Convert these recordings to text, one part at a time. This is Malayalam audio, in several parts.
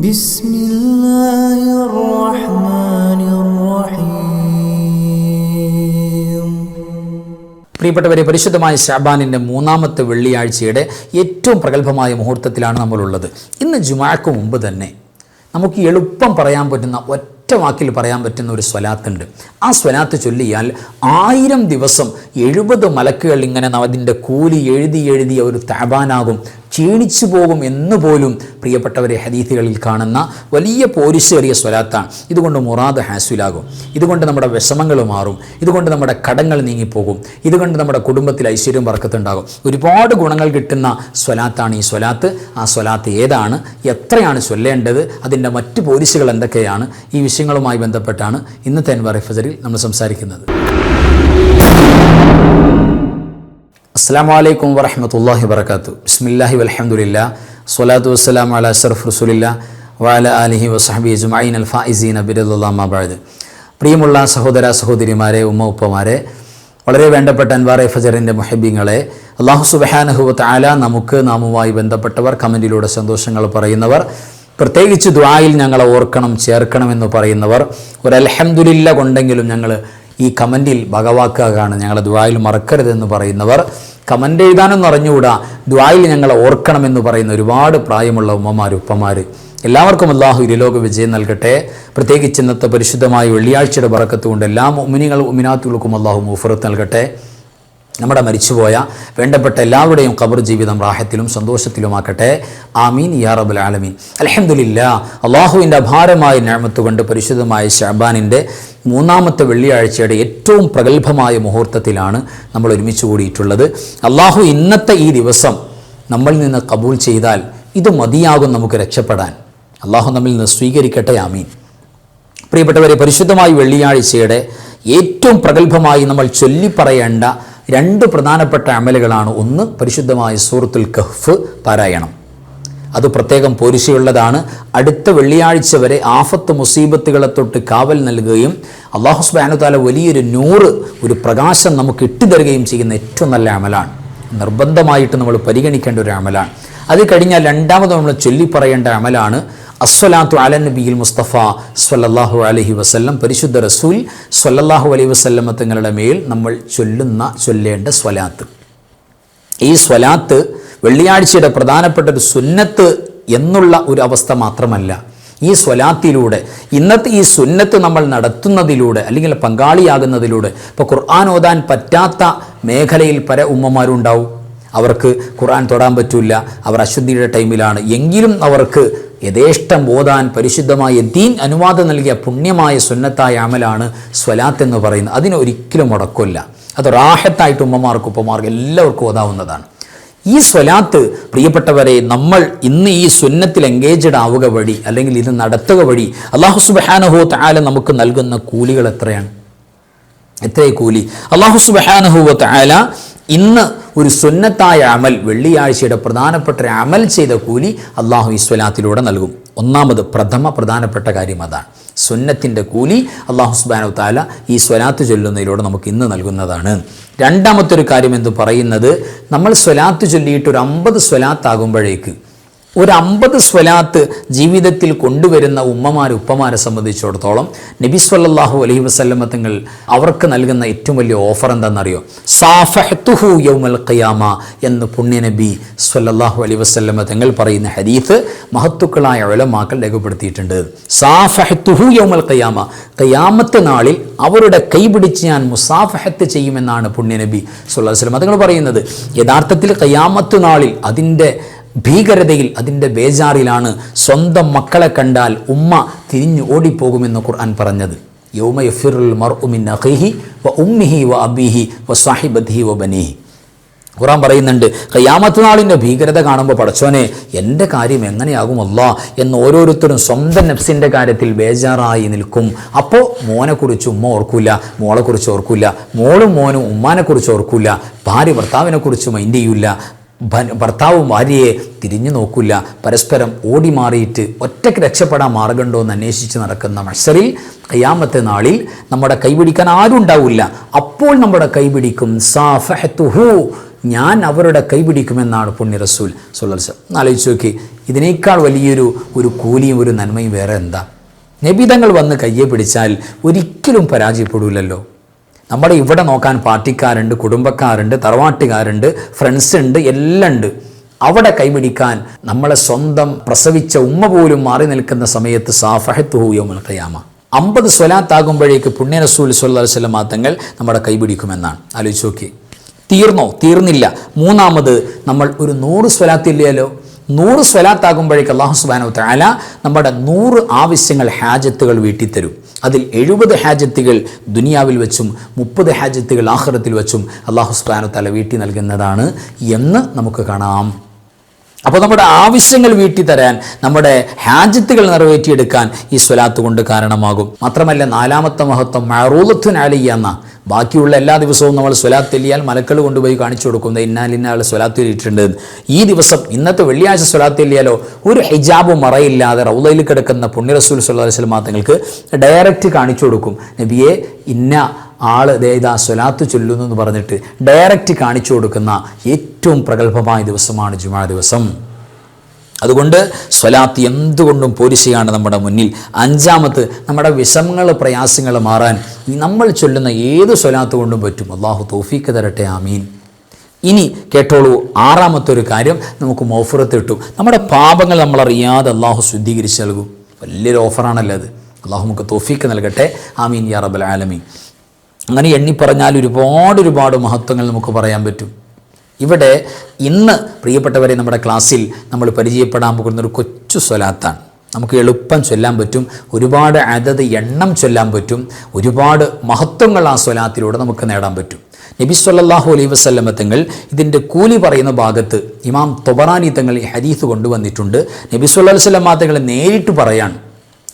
بسم الله الرحمن الرحيم പ്രിയപ്പെട്ടവരെ പരിശുദ്ധമായ ഷാബാനിൻ്റെ മൂന്നാമത്തെ വെള്ളിയാഴ്ചയുടെ ഏറ്റവും പ്രഗത്ഭമായ മുഹൂർത്തത്തിലാണ് നമ്മളുള്ളത് ഇന്ന് ജുമാക്ക് മുമ്പ് തന്നെ നമുക്ക് എളുപ്പം പറയാൻ പറ്റുന്ന ഒറ്റ വാക്കിൽ പറയാൻ പറ്റുന്ന ഒരു സ്വലാത്തുണ്ട് ആ സ്വലാത്ത് ചൊല്ലിയാൽ ആയിരം ദിവസം എഴുപത് മലക്കുകൾ ഇങ്ങനെ അതിൻ്റെ കൂലി എഴുതി എഴുതിയ ഒരു താബാനാകും ക്ഷീണിച്ചു പോകും എന്ന് പോലും പ്രിയപ്പെട്ടവരെ ഹദീഥുകളിൽ കാണുന്ന വലിയ പോരിശേറിയ സ്വലാത്താണ്. ഇതുകൊണ്ട് മുറാദ് ഹാസുലാകും ഇതുകൊണ്ട് നമ്മുടെ വിഷമങ്ങൾ മാറും. ഇതുകൊണ്ട് നമ്മുടെ കടങ്ങൾ നീങ്ങിപ്പോകും. ഇതുകൊണ്ട് നമ്മുടെ കുടുംബത്തിൽ ഐശ്വര്യം വർക്കത്തുണ്ടാകും. ഒരുപാട് ഗുണങ്ങൾ കിട്ടുന്ന സ്വലാത്താണ് ഈ സ്വലാത്ത്. ആ സ്വലാത്ത് ഏതാണ്? എത്രയാണ് ചൊല്ലേണ്ടത്? അതിന്റെ മറ്റ് പോരിശുകൾ എന്തൊക്കെയാണ്? ഈ വിഷയങ്ങളുമായി ബന്ധപ്പെട്ടാണ് ഇന്നത്തെ അൻവർ എഫ്സറിൽ നമ്മൾ സംസാരിക്കുന്നത്. അസ്സാം വലൈക്കും വറഹമത്തല്ലാഹി വർക്കാത്തു ബിസ്മില്ലാഹി വലഹമുല്ല സ്വലാത്തു വസ്സലാം അല അഷറഫ് റസുലില്ല. വാല അലിഹി വസഹബി ജുമൈൻ അൽ ഫായിസീൻ അബിദുല്ലാമാബാദ് പ്രിയമുള്ള സഹോദര സഹോദരിമാരെ ഉമ്മ ഉപ്പമാരെ വളരെ വേണ്ടപ്പെട്ട അൻവാർ ഫജറിന്റെ മുഹബിങ്ങളെ അള്ളാഹു സുബഹാനഹുവത്ത് ആല നമുക്ക് നാമുമായി ബന്ധപ്പെട്ടവർ കമന്റിലൂടെ സന്തോഷങ്ങൾ പറയുന്നവർ പ്രത്യേകിച്ച് ദ്വായിൽ ഞങ്ങളെ ഓർക്കണം ചേർക്കണമെന്ന് പറയുന്നവർ ഒരു അലഹമുല്ല കൊണ്ടെങ്കിലും ഞങ്ങൾ ഈ കമന്റിൽ ഭഗവാക്കുകയാണ് ഞങ്ങളെ ദ്വായിൽ മറക്കരുതെന്ന് പറയുന്നവർ കമന്റ് എഴുതാനൊന്നും അറിഞ്ഞുകൂടാ. ദ്വായിൽ ഞങ്ങളെ ഓർക്കണമെന്ന് പറയുന്ന ഒരുപാട് പ്രായമുള്ള ഉമ്മമാർ ഉപ്പമാർ എല്ലാവർക്കും അള്ളാഹു ഇരുലോക വിജയം നൽകട്ടെ. പ്രത്യേകിച്ച് ഇന്നത്തെ പരിശുദ്ധമായ വെള്ളിയാഴ്ചയുടെ പറക്കത്തുകൊണ്ട് എല്ലാ ഉമിനികൾ ഉമിനാത്തുകൾക്കും അള്ളാഹു മുഫറത്ത് നൽകട്ടെ. നമ്മുടെ മരിച്ചുപോയ വേണ്ടപ്പെട്ട എല്ലാവരുടെയും ഖബർ ജീവിതം റാഹത്തിലും സന്തോഷത്തിലുമാക്കട്ടെ ആമീൻ യാ റബുൽ ആലമീൻ. അലഹമുല്ല അള്ളാഹുവിന്റെ അപാരമായ ഞാമത്ത് കൊണ്ട് പരിശുദ്ധമായ ഷാബാനിന്റെ മൂന്നാമത്തെ വെള്ളിയാഴ്ചയുടെ ഏറ്റവും പ്രഗത്ഭമായ മുഹൂർത്തത്തിലാണ് നമ്മൾ ഒരുമിച്ച് കൂടിയിട്ടുള്ളത്. അള്ളാഹു ഇന്നത്തെ ഈ ദിവസം നമ്മൾ നിന്ന് കബൂൽ ചെയ്താൽ ഇത് മതിയാകും നമുക്ക് രക്ഷപ്പെടാൻ. അള്ളാഹു നമ്മിൽ നിന്ന് സ്വീകരിക്കട്ടെ ആമീൻ. പ്രിയപ്പെട്ടവരെ പരിശുദ്ധമായ വെള്ളിയാഴ്ചയുടെ ഏറ്റവും പ്രഗത്ഭമായി നമ്മൾ ചൊല്ലിപ്പറയേണ്ട രണ്ട് പ്രധാനപ്പെട്ട അമലുകളാണ്. ഒന്ന് പരിശുദ്ധമായ സൂറത്തുൽ കഹ്ഫ് പാരായണം. അത് പ്രത്യേകം പോരിശയുള്ളതാണ്. അടുത്ത വെള്ളിയാഴ്ച വരെ ആഫത്ത് മുസീബത്തുകളെ തൊട്ട് കാവൽ നൽകുകയും അള്ളാഹു സുബാനുതാല വലിയൊരു നൂറ് ഒരു പ്രകാശം നമുക്ക് ഇട്ടുതരുകയും ചെയ്യുന്ന ഏറ്റവും നല്ല അമലാണ്. നിർബന്ധമായിട്ട് നമ്മൾ പരിഗണിക്കേണ്ട ഒരു അമലാണ്. അത് കഴിഞ്ഞാൽ രണ്ടാമത് നമ്മൾ ചൊല്ലിപ്പറയേണ്ട അമലാണ്. അസ്വലാത്തു അല നബിയിൽ മുസ്തഫ സ്വല്ലാഹു അലഹി വസ്ല്ലം. പരിശുദ്ധ റസൂൽ സ്വല്ലാഹു അലൈഹി വസല്ലമ തങ്ങളുടെ മേൽ നമ്മൾ ചൊല്ലുന്ന ചൊല്ലേണ്ട സ്വലാത്ത്. ഈ സ്വലാത്ത് വെള്ളിയാഴ്ചയുടെ പ്രധാനപ്പെട്ട ഒരു സുന്നത്ത് എന്നുള്ള ഒരു അവസ്ഥ മാത്രമല്ല. ഈ സ്വലാത്തിലൂടെ ഇന്നത്തെ ഈ സുന്നത്ത് നമ്മൾ നടത്തുന്നതിലൂടെ അല്ലെങ്കിൽ പങ്കാളിയാകുന്നതിലൂടെ ഇപ്പോൾ ഖുർആൻ ഓതാൻ പറ്റാത്ത മേഖലയിൽ പല ഉമ്മമാരുണ്ടാവും അവർക്ക് ഖുർആൻ തൊടാൻ പറ്റില്ല അവർ അശുദ്ധിയുടെ ടൈമിലാണ്. എങ്കിലും അവർക്ക് യഥേഷ്ടം ഓതാൻ പരിശുദ്ധമായ ദീൻ അനുവാദം നൽകിയ പുണ്യമായ സുന്നത്തായ അമലാണ് സ്വലാത്ത് എന്ന് പറയുന്നത്. അതിന് ഒരിക്കലും മുടക്കില്ല അത് റാഹത്തായിട്ട് ഉമ്മമാർക്ക് ഉപ്പമാർക്ക് എല്ലാവർക്കും ഓതാവുന്നതാണ്. ഈ സ്വലാത്ത് പ്രിയപ്പെട്ടവരെ നമ്മൾ ഇന്ന് ഈ സുന്നത്തിൽ എൻഗേജഡ് ആവുക വഴി അല്ലെങ്കിൽ ഇത് നടത്തുക വഴി അള്ളാഹു സുബഹാനഹോ താല നമുക്ക് നൽകുന്ന കൂലികൾ എത്രയാണ്? എത്രയേ കൂലി? അള്ളാഹു സുബഹാനഹുവ താല ഇന്ന് ഒരു സുന്നത്തായ അമൽ വെള്ളിയാഴ്ചയുടെ പ്രധാനപ്പെട്ട ഒരു അമൽ ചെയ്ത കൂലി അള്ളാഹു ഇസ്വലാത്തിലൂടെ നൽകും. ഒന്നാമത് പ്രഥമ പ്രധാനപ്പെട്ട കാര്യം അതാണ്. സുന്നത്തിന്റെ കൂലി അള്ളാഹു സുബാനു താല ഈ സ്വലാത്ത് ചൊല്ലുന്നതിലൂടെ നമുക്ക് ഇന്ന് നൽകുന്നതാണ്. രണ്ടാമത്തെ ഒരു കാര്യം എന്ന് പറയുന്നത് നമ്മൾ സ്വലാത്ത് ചൊല്ലിയിട്ട് ഒരു അമ്പത് സ്വലാത്താകുമ്പോഴേക്ക് ഒരു അമ്പത് സ്വലാത്ത് ജീവിതത്തിൽ കൊണ്ടുവരുന്ന ഉമ്മമാർ ഉപ്പമാരെ സംബന്ധിച്ചിടത്തോളം നബി സല്ലാഹു അലൈഹി വസല്ലമ തങ്ങൾ അവർക്ക് നൽകുന്ന ഏറ്റവും വലിയ ഓഫർ എന്താണെന്നറിയോ? സാഫഹത്തുഹു യൗമൽ ഖിയാമ എന്ന് പുണ്യ നബി സ്വല്ലല്ലാഹു അലൈഹി വസല്ലമ തങ്ങൾ പറയുന്ന ഹരീഫ് മഹത്തുക്കളായ ഒലമാക്കൾ രേഖപ്പെടുത്തിയിട്ടുണ്ട്. സാഫഹത്തുഹു യൗമൽ ഖിയാമ. ഖിയാമത്ത് നാളിൽ അവരുടെ കൈപിടിച്ച് ഞാൻ മുസാഫഹത്ത് ചെയ്യുമെന്നാണ് പുണ്യ നബി അലൈഹി വസല്ലമ തങ്ങൾ പറയുന്നത്. യഥാർത്ഥത്തിൽ ഖിയാമത്ത് നാളിൽ അതിന്റെ ഭീകരതയിൽ അതിന്റെ ബേജാറിലാണ് സ്വന്തം മക്കളെ കണ്ടാൽ ഉമ്മ തിരിഞ്ഞു ഓടിപ്പോകുമെന്ന് ഖുർആൻ പറഞ്ഞത്. യൗമ യഫിറുൽ മർഉമിൻ അഹിഹി വ ഉമ്മിഹി വ അബീഹി വ സാഹിബദ്ഹി വ ബനീഹി. ഖുറാൻ പറയുന്നുണ്ട് കയ്യാമത്ത് നാളിന്റെ ഭീകരത കാണുമ്പോൾ പടച്ചോനെ എന്റെ കാര്യം എങ്ങനെയാകും അല്ലാ? എന്ന് ഓരോരുത്തരും സ്വന്തം നെഫ്സിന്റെ കാര്യത്തിൽ ബേജാറായി നിൽക്കും. അപ്പോൾ മോനെക്കുറിച്ച് ഉമ്മ ഓർക്കില്ല മോളെക്കുറിച്ച് ഓർക്കില്ല മോളും മോനും ഉമ്മാനെക്കുറിച്ച് ഓർക്കില്ല ഭാര്യ ഭർത്താവിനെക്കുറിച്ച് മൈൻഡ് ചെയ്യൂല. ഭ- ഭർത്താവ് ഭാര്യയെ തിരിഞ്ഞു നോക്കില്ല പരസ്പരം ഓടി മാറിയിട്ട് ഒറ്റയ്ക്ക് രക്ഷപ്പെടാൻ മാർഗമുണ്ടോ എന്ന് അന്വേഷിച്ച് നടക്കുന്ന മത്സരിൽ കയ്യാമത്തെ നാളിൽ നമ്മുടെ കൈപിടിക്കാൻ ആരും ഉണ്ടാവില്ല. അപ്പോൾ നമ്മുടെ കൈപിടിക്കും സാഫഹത്തുഹു. ഞാൻ അവരുടെ കൈപിടിക്കുമെന്നാണ് പുണ്യ റസൂൽ സുലർച്ച ആലോചിച്ച് നോക്കി. ഇതിനേക്കാൾ വലിയൊരു ഒരു കൂലിയും ഒരു നന്മയും വേറെ എന്താ? നബിതങ്ങൾ വന്ന് കയ്യെ പിടിച്ചാൽ ഒരിക്കലും പരാജയപ്പെടില്ലല്ലോ നമ്മുടെ ഇവിടെ നോക്കാൻ പാർട്ടിക്കാരുണ്ട് കുടുംബക്കാരുണ്ട് തറവാട്ടുകാരുണ്ട് ഫ്രണ്ട്സ് ഉണ്ട് എല്ലാം ഉണ്ട് അവിടെ കൈപിടിക്കാൻ നമ്മളെ സ്വന്തം പ്രസവിച്ച ഉമ്മ പോലും മാറി നിൽക്കുന്ന സമയത്ത് സാഫഹത്തുഹൂയോമൽ ഖയാമ. അമ്പത് സ്വലാത്താകുമ്പോഴേക്ക് പുണ്യ റസൂൽ സല്ലല്ലാഹു അലൈഹി വസല്ലം തങ്ങൾ നമ്മുടെ കൈപിടിക്കുമെന്നാണ്. ആലോചിച്ച് നോക്കി. തീർന്നോ? തീർന്നില്ല. മൂന്നാമത് നമ്മൾ ഒരു നൂറ് സ്വലാത്തില്ലല്ലോ? നൂറ് സ്വലാത്താകുമ്പോഴേക്ക് അള്ളാഹു സുബാനു താല നമ്മുടെ നൂറ് ആവശ്യങ്ങൾ ഹാജത്തുകൾ വീട്ടിത്തരും. അതിൽ എഴുപത് ഹാജത്തുകൾ ദുനിയാവിൽ വെച്ചും മുപ്പത് ഹാജത്തുകൾ ആഹ്റത്തിൽ വെച്ചും അള്ളാഹു സുബാനു താല വീട്ടി നൽകുന്നതാണ് എന്ന് നമുക്ക് കാണാം. അപ്പോൾ നമ്മുടെ ആവശ്യങ്ങൾ വീട്ടി തരാൻ നമ്മുടെ ഹാജത്തുകൾ നിറവേറ്റിയെടുക്കാൻ ഈ സ്വലാത്ത് കൊണ്ട് കാരണമാകും. മാത്രമല്ല നാലാമത്തെ മഹത്വം മഴറൂലത്തു നാലിയ എന്ന ബാക്കിയുള്ള എല്ലാ ദിവസവും നമ്മൾ സ്വലാത്ത് എല്ലിയാൽ മലക്കൾ കൊണ്ടുപോയി കാണിച്ചു കൊടുക്കുന്നത് ഇന്നാലിന്നാൾ സ്വലാത്ത് എല്ലിയിട്ടുണ്ട് ഈ ദിവസം ഇന്നത്തെ വെള്ളിയാഴ്ച സ്വലാത്ത് എല്ലിയാലോ ഒരു ഹിജാബ് മറയില്ലാതെ റൗലയിൽ കിടക്കുന്ന പുണ്യ റസൂൽ സല്ലാ വസ്ലം തങ്ങൾക്ക് ഡയറക്റ്റ് കാണിച്ചു കൊടുക്കും. നബിയെ ഇന്ന ആൾ ദേ ഇതാ സ്വലാത്ത് ചൊല്ലുന്നു എന്ന് പറഞ്ഞിട്ട് ഡയറക്റ്റ് കാണിച്ചു കൊടുക്കുന്ന ഏറ്റവും പ്രഗത്ഭമായ ദിവസമാണ് ജുമാ ദിവസം. അതുകൊണ്ട് സ്വലാത്ത് എന്തുകൊണ്ടും പോരിശയാണ് നമ്മുടെ മുന്നിൽ. അഞ്ചാമത്ത് നമ്മുടെ വിഷമങ്ങൾ പ്രയാസങ്ങൾ മാറാൻ നമ്മൾ ചൊല്ലുന്ന ഏത് സ്വലാത്ത് കൊണ്ടും പറ്റും. അള്ളാഹു തോഫീക്ക് തരട്ടെ ആമീൻ. ഇനി കേട്ടോളൂ ആറാമത്തെ ഒരു കാര്യം നമുക്ക് മോഫറത്ത് കിട്ടും. നമ്മുടെ പാപങ്ങൾ നമ്മളറിയാതെ അള്ളാഹു ശുദ്ധീകരിച്ച് നൽകും. വലിയൊരു ഓഫറാണല്ലോ അത്. അള്ളാഹു നമുക്ക് തോഫീക്ക് നൽകട്ടെ ആമീൻ യാ റബൽ ആലമീൻ. അങ്ങനെ എണ്ണി പറഞ്ഞാൽ ഒരുപാട് ഒരുപാട് മഹത്വങ്ങൾ നമുക്ക് പറയാൻ പറ്റും. ഇവിടെ ഇന്ന് പ്രിയപ്പെട്ടവരെ നമ്മുടെ ക്ലാസ്സിൽ നമ്മൾ പരിചയപ്പെടാൻ പോകുന്ന ഒരു കൊച്ചു സ്വലാത്താണ്. നമുക്ക് എളുപ്പം ചൊല്ലാൻ പറ്റും ഒരുപാട് അതത് എണ്ണം ചൊല്ലാൻ പറ്റും ഒരുപാട് മഹത്വങ്ങൾ ആ സ്വലാത്തിലൂടെ നമുക്ക് നേടാൻ പറ്റും. നബി സല്ലാഹു അലൈഹി വസല്ലമ തങ്ങൾ ഇതിന്റെ കൂലി പറയുന്ന ഭാഗത്ത് ഇമാം തൊബറാനി തങ്ങൾ ഈ ഹദീസ് കൊണ്ടുവന്നിട്ടുണ്ട്. നബി സല്ലാ അലൈഹി വസല്ലമ തങ്ങൾ നേരിട്ട് പറയാണ്.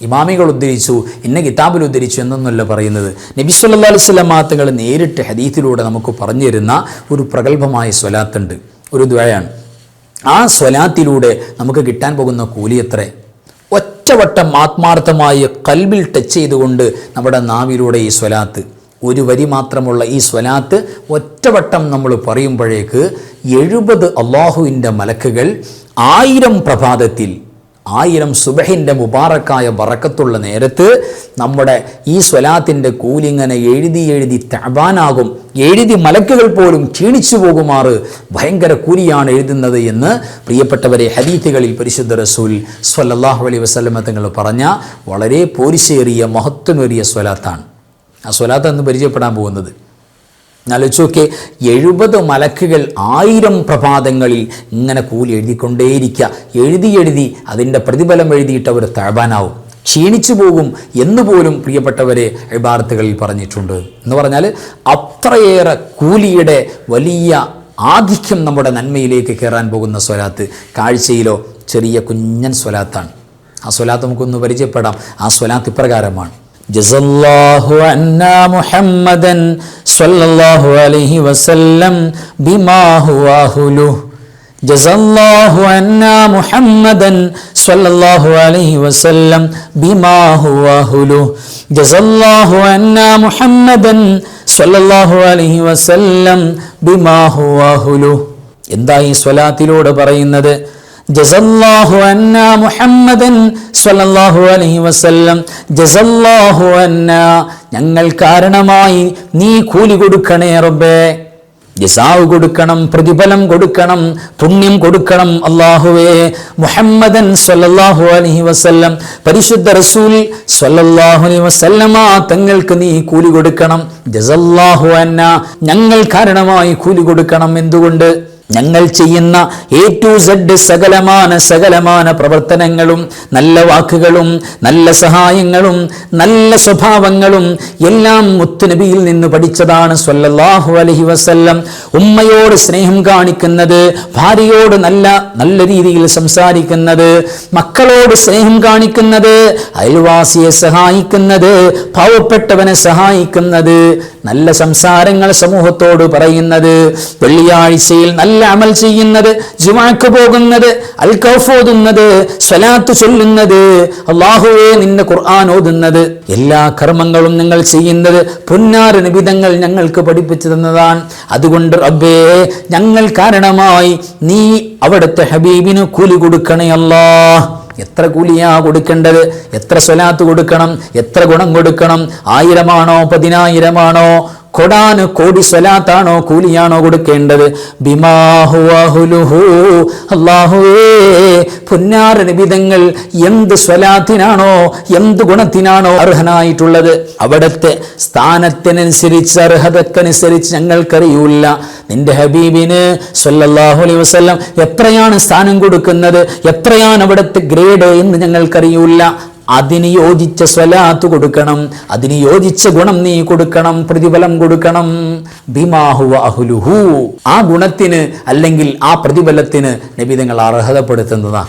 ഇമാമികൾ ഉദ്ധരിച്ചു ഇന്ന കിതാബിൽ ഉദ്ധരിച്ചു എന്നൊന്നുമല്ല പറയുന്നത്. നബി വസല്ലം തങ്ങൾ നേരിട്ട് ഹദീത്തിലൂടെ നമുക്ക് പറഞ്ഞു തരുന്ന ഒരു പ്രഗത്ഭമായ സ്വലാത്തുണ്ട്. ഒരു ദ്വയാണ്. ആ സ്വലാത്തിലൂടെ നമുക്ക് കിട്ടാൻ പോകുന്ന കൂലി എത്ര? ഒറ്റവട്ടം ആത്മാർത്ഥമായി കൽബിൽ ടച്ച് ചെയ്തുകൊണ്ട് നമ്മുടെ നാവിലൂടെ ഈ സ്വലാത്ത്. ഒരു വരി മാത്രമുള്ള ഈ സ്വലാത്ത് ഒറ്റവട്ടം നമ്മൾ പറയുമ്പോഴേക്ക് എഴുപത് അള്ളാഹുവിന്റെ മലക്കുകൾ ആയിരം പ്രഭാതത്തിൽ ആയിരം സുബഹിന്റെ മുബാറക്കായ വറക്കത്തുള്ള നേരത്ത് നമ്മുടെ ഈ സ്വലാത്തിന്റെ കൂലിങ്ങനെ എഴുതി എഴുതി തബാനാകും എഴുതി മലക്കുകൾ പോലും ക്ഷീണിച്ചു പോകുമാറ് ഭയങ്കര കൂലിയാണ് എഴുതുന്നത് എന്ന് പ്രിയപ്പെട്ടവരെ ഹദീത്തുകളിൽ പരിശുദ്ധ റസൂൽ സ്വല്ലാഹു അലൈ വസ്ലമ തങ്ങൾ പറഞ്ഞ വളരെ പോരിശേറിയ മഹത്വമേറിയ സ്വലാത്താണ്. ആ സ്വലാത്ത് എന്ന് പരിചയപ്പെടാൻ പോകുന്നത്. ആലോചിച്ചൊക്കെ എഴുപത് മലക്കുകൾ ആയിരം പ്രഭാതങ്ങളിൽ ഇങ്ങനെ കൂലി എഴുതിക്കൊണ്ടേയിരിക്കുക എഴുതി എഴുതി അതിന്റെ പ്രതിഫലം എഴുതിയിട്ട് അവർ തഴബാനാവും ക്ഷീണിച്ചു പോകും എന്നുപോലും പ്രിയപ്പെട്ടവരെ എഴുപാർത്തുകളിൽ പറഞ്ഞിട്ടുണ്ട്. എന്ന് പറഞ്ഞാൽ അത്രയേറെ കൂലിയുടെ വലിയ ആധിക്യം നമ്മുടെ നന്മയിലേക്ക് കയറാൻ പോകുന്ന സ്വലാത്ത് കാഴ്ചയിലോ ചെറിയ കുഞ്ഞൻ സ്വലാത്താണ്. ആ സ്വലാത്ത് നമുക്കൊന്ന് പരിചയപ്പെടാം. ആ സ്വലാത്ത് ഇപ്രകാരമാണ്. ജസല്ലാഹു അന്ന മുഹമ്മദൻ സല്ലല്ലാഹു അലൈഹി വസല്ലം ബിമാ ഹുവ അഹ്ലു ജസല്ലാഹു അന്ന മുഹമ്മദൻ സല്ലല്ലാഹു അലൈഹി വസല്ലം ബിമാ ഹുവ അഹ്ലു ജസല്ലാഹു അന്ന മുഹമ്മദൻ സല്ലല്ലാഹു അലൈഹി വസല്ലം ബിമാ ഹുവ അഹ്ലു എന്താ ഈ സ്വലാത്തിലൂടെ പറയുന്നത്? മുഹമ്മദൻ സ്വല്ലല്ലാഹു അലൈഹി വസല്ലം. ഞങ്ങൾ കാരണമായി നീ കൂലി കൊടുക്കണേ റബ്ബേ. ജസാവ് കൊടുക്കണം പ്രതിഫലം കൊടുക്കണം പുണ്യം കൊടുക്കണം അള്ളാഹുവേ മുഹമ്മദൻ സ്വല്ലല്ലാഹു അലൈഹി വസല്ലം പരിശുദ്ധ റസൂൽ സ്വല്ലല്ലാഹു അലൈഹി വസല്ലമ തങ്ങൾക്ക് നീ കൂലി കൊടുക്കണം. ജസല്ലാഹു അന്ന ഞങ്ങൾ കാരണമായി കൂലി കൊടുക്കണം. എന്തുകൊണ്ട്? ഞങ്ങൾ ചെയ്യുന്ന എ ടു സെഡ് സകലമാന സകലമാന പ്രവർത്തനങ്ങളും നല്ല വാക്കുകളും നല്ല സഹായങ്ങളും നല്ല സ്വഭാവങ്ങളും എല്ലാം മുത്തുനബിയിൽ നിന്ന് പഠിച്ചതാണ് സ്വല്ലല്ലാഹു അലഹി വസല്ലം. ഉമ്മയോട് സ്നേഹം കാണിക്കുന്നത് ഭാര്യയോട് നല്ല നല്ല രീതിയിൽ സംസാരിക്കുന്നത് മക്കളോട് സ്നേഹം കാണിക്കുന്നത് അയൽവാസിയെ സഹായിക്കുന്നത് പാവപ്പെട്ടവനെ സഹായിക്കുന്നത് നല്ല സംസാരങ്ങൾ സമൂഹത്തോട് പറയുന്നത് വെള്ളിയാഴ്ചയിൽ നല്ല അമൽ ചെയ്യുന്നത് ജുമാക്ക് പോകുന്നത് അൽ കൗഫ് ഓതുന്നത് സ്വലാത്ത് ചൊല്ലുന്നത് അള്ളാഹുവേ നിന്റെ ഖുർആൻ ഓതുന്നത്. എല്ലാ കർമ്മങ്ങളും നിങ്ങൾ ചെയ്യുന്നത് പുന്നാറ് നിബിതങ്ങൾ ഞങ്ങൾക്ക് പഠിപ്പിച്ചു തന്നതാണ്. അതുകൊണ്ട് റബ്ബേ ഞങ്ങൾ കാരണമായി നീ അവിടുത്തെ ഹബീബിന് കൂലി കൊടുക്കണേ അല്ലാ. എത്ര കൂലിയാ കൊടുക്കേണ്ടത്? എത്ര സ്വലാത്ത് കൊടുക്കണം? എത്ര ഗുണം കൊടുക്കണം? ആയിരമാണോ? പതിനായിരമാണോ? കൊടാന് കോടി സ്വലാത്താണോ കൂലിയാണോ കൊടുക്കേണ്ടത്? അള്ളാഹുവേ നിബിതങ്ങൾ എന്ത് സ്വലാത്തിനാണോ എന്ത് ഗുണത്തിനാണോ അർഹനായിട്ടുള്ളത്? അവിടുത്തെ സ്ഥാനത്തിനനുസരിച്ച് അർഹതക്കനുസരിച്ച് ഞങ്ങൾക്കറിയൂല നിന്റെ ഹബീബിന് സല്ലല്ലാഹു അലൈഹി വസല്ലം എത്രയാണ് സ്ഥാനം കൊടുക്കുന്നത്? എത്രയാണ് അവിടുത്തെ ഗ്രേഡ് എന്ന് ഞങ്ങൾക്കറിയൂല അതിന് യോജിച്ച സ്വലാത്ത് കൊടുക്കണം. അതിന് യോജിച്ച ഗുണം നീ കൊടുക്കണം. പ്രതിഫലം കൊടുക്കണം. ബിമാഹു അഹുലുഹു. ആ ഗുണത്തിന് അല്ലെങ്കിൽ ആ പ്രതിഫലത്തിന് നബിതങ്ങൾ നിങ്ങൾ അർഹതപ്പെടുത്തുന്നതാ.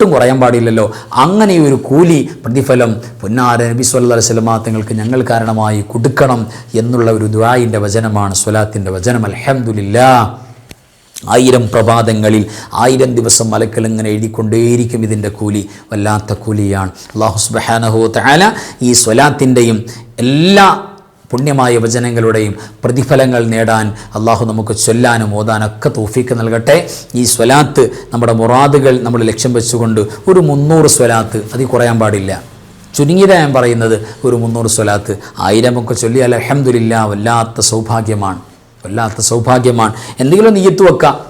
ഒട്ടും കുറയാൻ പാടില്ലല്ലോ. അങ്ങനെ ഒരു കൂലി പ്രതിഫലം പുന്നാര നബി സ്വല്ലാ സ്വലമാങ്ങൾക്ക് ഞങ്ങൾ കാരണമായി കൊടുക്കണം എന്നുള്ള ഒരു ദുരായിന്റെ വചനമാണ് സ്വലാത്തിന്റെ വചനം. അൽഹംദുലില്ലാ ആയിരം പ്രഭാതങ്ങളിൽ ആയിരം ദിവസം മലക്കൽ ഇങ്ങനെ എഴുതിക്കൊണ്ടേയിരിക്കും ഇതിന്റെ കൂലി. വല്ലാത്ത കൂലിയാണ്. അള്ളാഹുസ്ബഹാനഹോ സുബ്ഹാനഹു തആല ഈ സ്വലാത്തിന്റെയും എല്ലാ പുണ്യമായ വചനങ്ങളുടെയും പ്രതിഫലങ്ങൾ നേടാൻ അള്ളാഹു നമുക്ക് ചൊല്ലാനും ഓതാനൊക്കെ തോഫീക്ക് നൽകട്ടെ. ഈ സ്വലാത്ത് നമ്മുടെ മുറാദുകൾ നമ്മൾ ലക്ഷ്യം വെച്ചുകൊണ്ട് ഒരു മുന്നൂറ് സ്വലാത്ത് അതിൽ കുറയാൻ പാടില്ല. ചുരുങ്ങിയത ഞാൻ പറയുന്നത് ഒരു മുന്നൂറ് സ്വലാത്ത്. ആയിരമൊക്കെ ചൊല്ലിയാൽ അഹമ്മദില്ല വല്ലാത്ത സൗഭാഗ്യമാണ്. വല്ലാത്ത സൗഭാഗ്യമാണ്. എന്തെങ്കിലും നീയത്ത് വെക്കാം.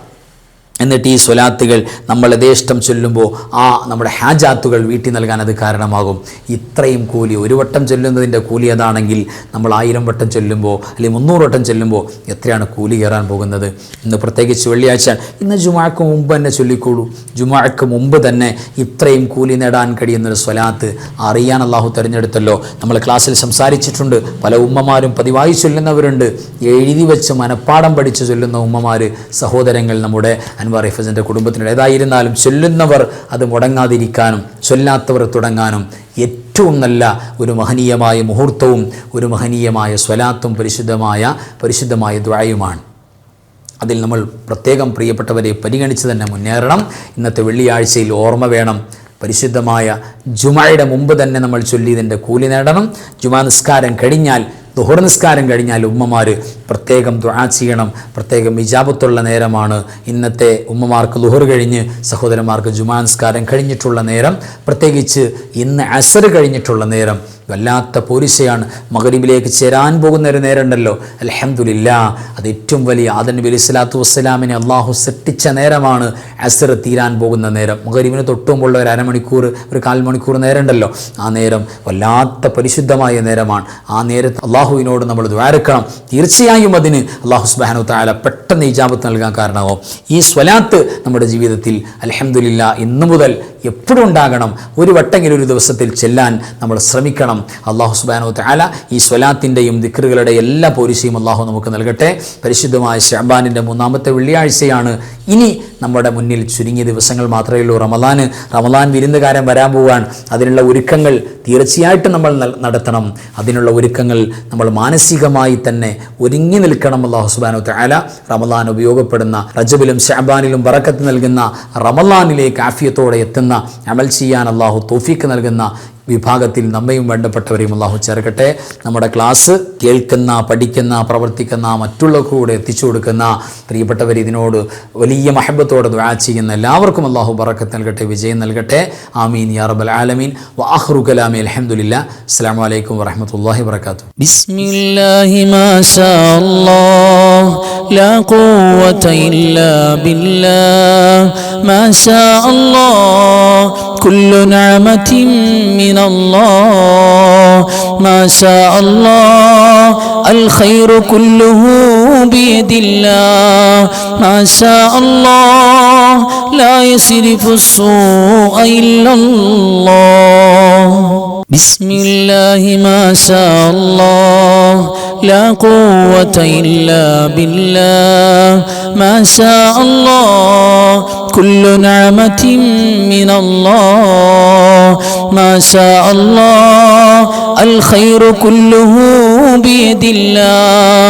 എന്നിട്ട് ഈ സ്വലാത്തുകൾ നമ്മൾ യഥേഷ്ടം ചൊല്ലുമ്പോൾ ആ നമ്മുടെ ഹാജാത്തുകൾ വീട്ടിൽ നൽകാൻ അത് കാരണമാകും. ഇത്രയും കൂലി ഒരു വട്ടം ചൊല്ലുന്നതിന്റെ കൂലി അതാണെങ്കിൽ നമ്മൾ ആയിരം വട്ടം ചൊല്ലുമ്പോൾ അല്ലെങ്കിൽ മുന്നൂറ് വട്ടം ചൊല്ലുമ്പോൾ എത്രയാണ് കൂലി കയറാൻ പോകുന്നത്? ഇന്ന് പ്രത്യേകിച്ച് വെള്ളിയാഴ്ച ഇന്ന് ജുമാക്ക് മുമ്പ് തന്നെ ചൊല്ലിക്കോളൂ. ജുമാക്ക് മുമ്പ് തന്നെ ഇത്രയും കൂലി നേടാൻ കഴിയുന്നൊരു സ്വലാത്ത് അറിയാൻ അള്ളാഹു തിരഞ്ഞെടുത്തല്ലോ. നമ്മൾ ക്ലാസ്സിൽ സംസാരിച്ചിട്ടുണ്ട് പല ഉമ്മമാരും പതിവായി ചൊല്ലുന്നവരുണ്ട്. എഴുതി വെച്ച് മനപ്പാടം പഠിച്ച് ചൊല്ലുന്ന ഉമ്മമാർ സഹോദരങ്ങൾ നമ്മുടെ അൻവാർ കുടുംബത്തിനുണ്ട് ഏതായിരുന്നാലും ചൊല്ലുന്നവർ അത് മുടങ്ങാതിരിക്കാനും ചൊല്ലാത്തവർ തുടങ്ങാനും ഏറ്റവും നല്ല ഒരു മഹനീയമായ മുഹൂർത്തവും ഒരു മഹനീയമായ സ്വലാത്തും പരിശുദ്ധമായ പരിശുദ്ധമായ ദ്വായുമാണ് അതിൽ നമ്മൾ പ്രത്യേകം പ്രിയപ്പെട്ടവരെ പരിഗണിച്ച് തന്നെ മുന്നേറണം. ഇന്നത്തെ വെള്ളിയാഴ്ചയിൽ ഓർമ്മ വേണം. പരിശുദ്ധമായ ജുമായുടെ മുമ്പ് തന്നെ നമ്മൾ ചൊല്ലിയതിന്റെ കൂലി നേടണം. ജുമാ നിസ്കാരം കഴിഞ്ഞാൽ ദുഹർ നിസ്കാരം കഴിഞ്ഞാൽ ഉമ്മമാർ പ്രത്യേകം ദുആ ചെയ്യണം പ്രത്യേകം ഇജാബത്തുള്ള നേരമാണ്. ഇന്നത്തെ ഉമ്മമാർക്ക് ദുഹർ കഴിഞ്ഞ് സഹോദരന്മാർക്ക് ജുമാ നിസ്കാരം കഴിഞ്ഞിട്ടുള്ള നേരം പ്രത്യേകിച്ച് ഇന്ന് അസർ കഴിഞ്ഞിട്ടുള്ള നേരം. വല്ലാത്ത പോലീസയാണ്. മഗ്രിബിലേക്ക് ചേരാൻ പോകുന്ന ഒരു നേരമുണ്ടല്ലോ. അലഹമുല്ല അത് ഏറ്റവും വലിയ ആദൻ അലൈഹി സ്വലാത്തു വസ്സലാമിനെ അള്ളാഹു സൃഷ്ടിച്ച നേരമാണ് അസർ തീരാൻ പോകുന്ന നേരം. മകരീബിന് തൊട്ടുമുള്ള ഒരു അരമണിക്കൂർ ഒരു കാൽ മണിക്കൂർ നേരമുണ്ടല്ലോ. ആ നേരം വല്ലാത്ത പരിശുദ്ധമായ നേരമാണ്. ആ നേരത്ത് അള്ളാഹുവിനോട് നമ്മൾ ദ്വാരക്കണം തീർച്ചയായും അതിന് അള്ളാഹു സുബാനു താല പെട്ടെന്ന് ഇജാബത്ത് നൽകാൻ കാരണമാവും. ഈ സ്വലാത്ത് നമ്മുടെ ജീവിതത്തിൽ അലഹമുല്ല ഇന്നു മുതൽ എപ്പോഴും ഉണ്ടാകണം. ഒരു വട്ടെങ്കിലും ഒരു ദിവസത്തിൽ ചെല്ലാൻ നമ്മൾ ശ്രമിക്കണം. അള്ളാഹു സുബാനു താല ഈ സ്വലാത്തിന്റെയും ദിക്റുകളുടെ എല്ലാ പോലീസിയും അള്ളാഹു നമുക്ക് നൽകട്ടെ. പരിശുദ്ധമായ ഷഹബാനിന്റെ മൂന്നാമത്തെ വെള്ളിയാഴ്ചയാണ്. ഇനി നമ്മുടെ മുന്നിൽ ചുരുങ്ങിയ ദിവസങ്ങൾ മാത്രമേ ഉള്ളൂ. റമദാൻ റമദാൻ വിരുന്നുകാരൻ വരാൻ പോവാൻ. അതിനുള്ള ഒരുക്കങ്ങൾ തീർച്ചയായിട്ടും നമ്മൾ നടത്തണം. അതിനുള്ള ഒരുക്കങ്ങൾ നമ്മൾ മാനസികമായി തന്നെ ഒരുങ്ങി നിൽക്കണം അള്ളാഹു സുബാനു താല റമലാൻ ഉപയോഗപ്പെടുന്ന റജബിലും ഷാബാനിലും വറക്കത്ത് നൽകുന്ന റമലാനിലേക്ക് ആഫിയത്തോടെ എത്തുന്ന അമൽ ചെയ്യാൻ അള്ളാഹു തോഫീക്ക് നൽകുന്ന വിഭാഗത്തിൽ നമ്മയും വേണ്ടപ്പെട്ടവരെയും അള്ളാഹു ചേർക്കട്ടെ. നമ്മുടെ ക്ലാസ് കേൾക്കുന്ന പഠിക്കുന്ന പ്രവർത്തിക്കുന്ന മറ്റുള്ളവർക്ക് കൂടെ എത്തിച്ചു കൊടുക്കുന്ന പ്രിയപ്പെട്ടവർ ഇതിനോട് വലിയ മഹബത്തോടെ ദ്വാ ചെയ്യുന്ന എല്ലാവർക്കും അള്ളാഹു ബറക്കത്ത് നൽകട്ടെ വിജയം നൽകട്ടെ. ആമീൻ യാ റബൽ ആലമീൻ. വാഹ്റു കലാമി അലഹമുല്ല അസ്സാം വലൈക്കും വറഹമത്തല്ലാഹി വർക്കാത്തു ബിസ്മില്ലാഹി മാഷാ ലാ ഖുവത ഇല്ലാ ബില്ലാഹ്. ما شاء الله. كل نعمة من الله. ما شاء الله. الخير كله بيد الله. ما شاء الله. لا يصرف السوء إلا الله. بسم الله ما شاء الله. لا قوة إلا بالله. ما شاء الله. كل نعمة من الله. ما شاء الله. الخير كله بيد الله.